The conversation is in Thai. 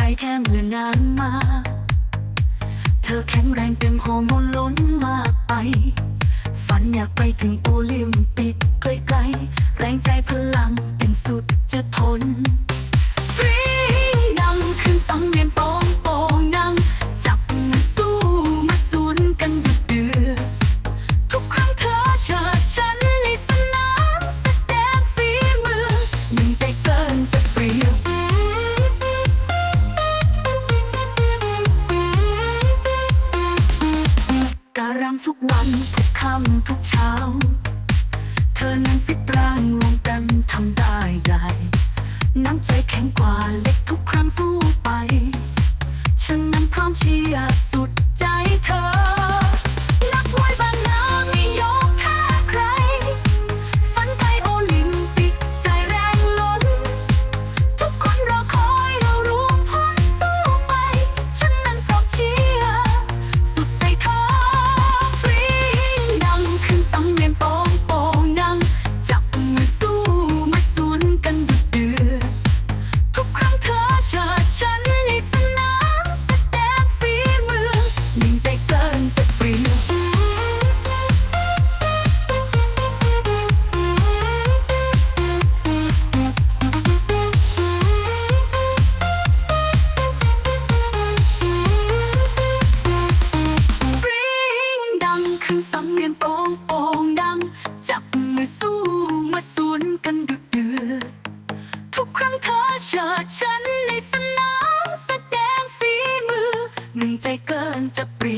ไทยแค่เมื่อนานมา เธอแข็งแรงเต็มฮอร์โมนล้นมากไป ฝันอยากไปถึงโอลิมป ทุกวันทุกค่ำทุกเช้า เธอนั้นฟิตร่างรวมเต็มทำได้ใหญ่ น้ำใจแข็งกว่าเล็กทุกครั้งสู้ มาสู้มาสวนกันดุดเดือดทุกครั้งเธอเชิดฉันในสนามแสดงฝีมือหนึ่งใจเกินจะเปรียบ